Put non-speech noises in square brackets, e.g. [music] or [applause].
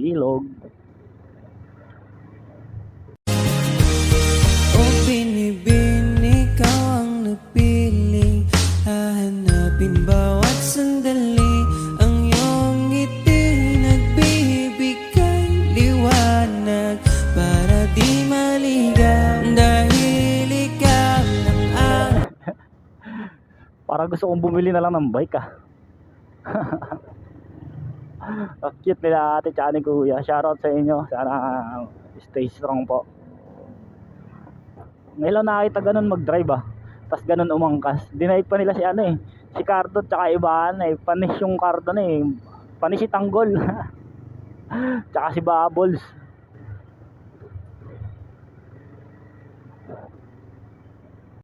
ilog. O binibining ikaw ang nagpiling, hahanapin bawat sandali. Para gusto kong bumili na lang ng bike ah. [laughs] Ang cute nila ate tsaka ni kuya. Shoutout sa inyo. Sana stay strong po. Ngayon nakita ganun mag-drive ah. Tapos ganun umangkas. Dinaig pa nila si ano eh. Si Cardo tsaka ibaan eh. Panis yung Cardo na eh. Panis si Tanggol. [laughs] tsaka si Bubbles.